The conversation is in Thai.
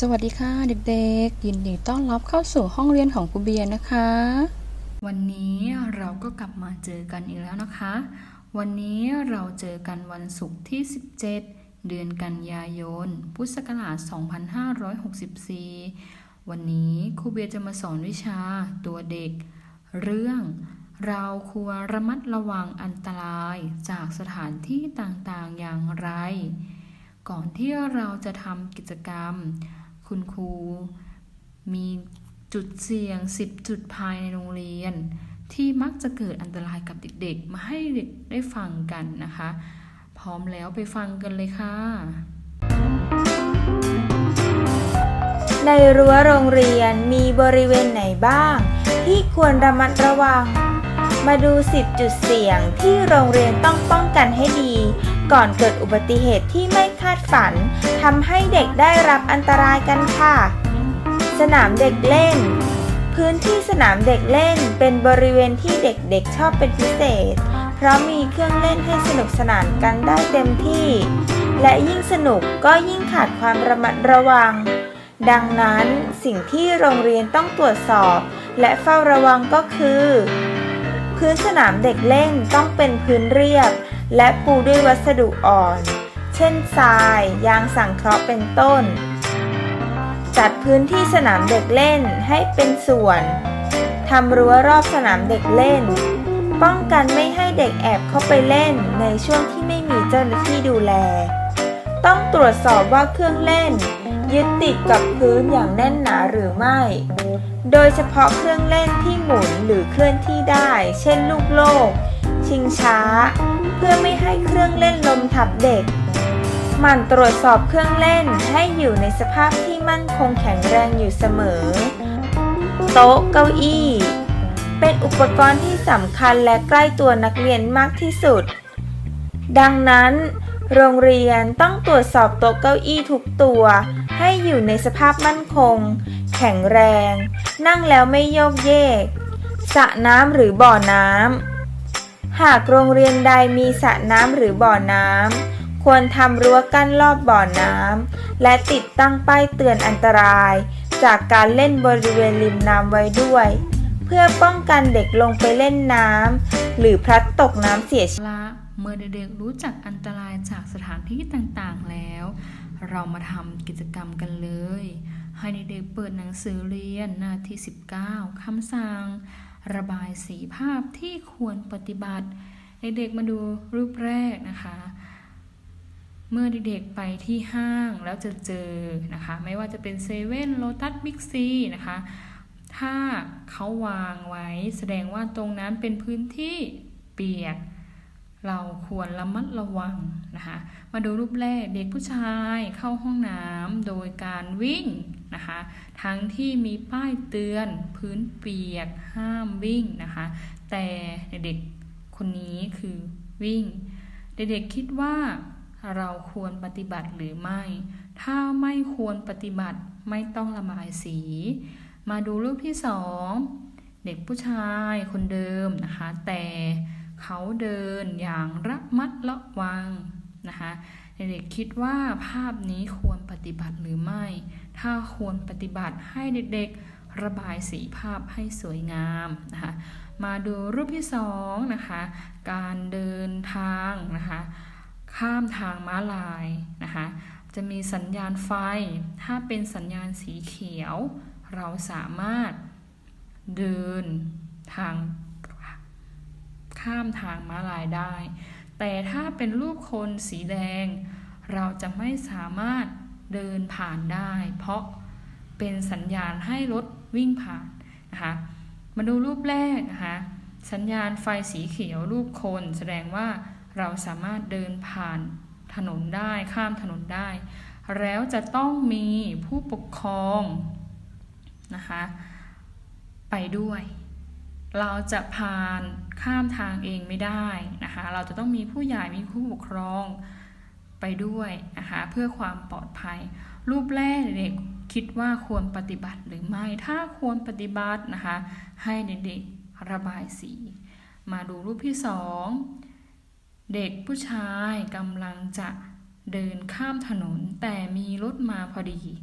สวัสดีค่ะเด็กๆ ยินดีต้อนรับเข้าสู่ห้องเรียนของครูเบียร์นะคะ วันนี้เราก็กลับมาเจอกันอีกแล้วนะคะ วันนี้เราเจอกันวันศุกร์ที่ 17 เดือนกันยายน พุทธศักราช 2564 วันนี้ครูเบียร์จะมาสอนวิชาตัวเด็ก เรื่อง เราควรระมัดระวังอันตรายจากสถานที่ต่างๆอย่างไร ก่อนที่เราจะทำกิจกรรม คุณครูมีจุดเสี่ยง 10 จุดภายในโรงเรียน ที่มักจะเกิดอันตรายกับเด็กๆ มาให้เด็กได้ฟังกันนะคะ พร้อมแล้วไปฟังกันเลยค่ะ ในรั้วโรงเรียนมีบริเวณไหนบ้าง ที่ควรระมัดระวัง มาดู 10 จุดเสี่ยงที่โรงเรียนต้องป้องกันให้ดี ก่อนเกิดอุบัติเหตุที่ไม่ ดฝันทำให้เด็กได้รับอันตรายกันค่ะ สนามเด็กเล่น พื้นที่สนามเด็กเล่นเป็นบริเวณที่เด็กๆชอบเป็นพิเศษ เพราะมีเครื่องเล่นให้สนุกสนานกันได้เต็มที่ และยิ่งสนุกก็ยิ่งขาดความระมัดระวัง ดังนั้นสิ่งที่โรงเรียนต้องตรวจสอบ และเฝ้าระวังก็คือ พื้นสนามเด็กเล่นต้องเป็นพื้นเรียบ และปูด้วยวัสดุอ่อน เช่นทราย ยางสังเคราะห์เป็นต้น จัดพื้นที่สนามเด็กเล่นให้เป็นส่วนทำรั้วรอบสนามเด็กเล่น ป้องกันไม่ให้เด็กแอบเข้าไปเล่นในช่วงที่ไม่มีเจ้าหน้าที่ดูแล ต้องตรวจสอบว่าเครื่องเล่น ยึดติดกับพื้นอย่างแน่นหนาหรือไม่ โดยเฉพาะเครื่องเล่นที่หมุนหรือเคลื่อนที่ได้ เช่นลูกโลก ชิงช้า เพื่อไม่ให้เครื่องเล่นลมทับเด็ก หมั่นตรวจสอบเครื่องเล่นให้อยู่ในสภาพที่มั่นคงแข็งแรงอยู่เสมอ โต๊ะเก้าอี้ เป็นอุปกรณ์ที่สำคัญและใกล้ตัวนักเรียนมากที่สุด ดังนั้น โรงเรียนต้องตรวจสอบโต๊ะเก้าอี้ทุกตัว ให้อยู่ในสภาพมั่นคง แข็งแรง นั่งแล้วไม่โยกเยกสระน้ำหรือบ่อน้ำหากโรงเรียนใดมีสระน้ำหรือบ่อน้ำ ควรทำรั้วกั้นรอบบ่อน้ำและติดตั้งป้ายเตือนอันตราย จากการเล่นบริเวณริมน้ำไว้ด้วย เพื่อป้องกันเด็กลงไปเล่นน้ำหรือพลัดตกน้ำเสียชีวิตละเมื่อเด็กๆรู้จักอันตรายจากสถานที่ต่างๆแล้ว เรามาทำกิจกรรมกันเลย ให้เด็กๆเปิดหนังสือเรียนหน้าที่ 19คำสั่ง ระบายสีภาพที่ควรปฏิบัติเด็กๆมาดูรูปแรกนะคะ เมื่อเด็กๆไปที่ห้างแล้วจะเจอนะคะ ไม่ว่าจะเป็นเซเว่นโลตัสบิ๊กซีนะคะ ถ้าเขาวางไว้แสดงว่าตรงนั้นเป็นพื้นที่เปียก เราควรระมัดระวังนะคะ มาดูรูปแรกเด็กผู้ชายเข้าห้องน้ำโดยการวิ่งนะคะ ทั้งที่มีป้ายเตือนพื้นเปียกห้ามวิ่งนะคะ แต่เด็กคนนี้คือวิ่ง เด็กๆคิดว่า เราควรปฏิบัติหรือไม่ ถ้าไม่ควรปฏิบัติไม่ต้องระบายสี มาดูรูปที่สองเด็กผู้ชายคนเดิมนะคะ แต่เขาเดินอย่างระมัดระวังนะคะเด็กๆคิดว่าภาพนี้ควรปฏิบัติหรือไม่ ถ้าควรปฏิบัติให้เด็กๆระบายสีภาพให้สวยงามนะคะ มาดูรูปที่สองนะคะ การเดินทางนะคะ ข้ามทางม้าลายนะคะจะมีสัญญาณไฟ ถ้าเป็นสัญญาณสีเขียว เราสามารถเดินทางข้ามทางม้าลายได้ แต่ถ้าเป็นรูปคนสีแดง เราจะไม่สามารถเดินผ่านได้ เพราะเป็นสัญญาณให้รถวิ่งผ่านนะคะ มาดูรูปแรกนะคะ สัญญาณไฟสีเขียวรูปคนแสดงว่า เราสามารถเดินผ่านถนนได้ข้ามถนนได้ แล้วจะต้องมีผู้ปกครองนะคะไปด้วย เราจะผ่านข้ามทางเองไม่ได้นะคะ เราจะต้องมีผู้ใหญ่มีผู้ปกครองไปด้วยนะคะเพื่อความปลอดภัย รูปแรกเด็กคิดว่าควรปฏิบัติหรือไม่ ถ้าควรปฏิบัตินะคะให้เด็กๆระบายสี มาดูรูปที่สอง เด็กผู้ชายกำลังจะเดินข้ามถนนแต่มีรถมาพอดี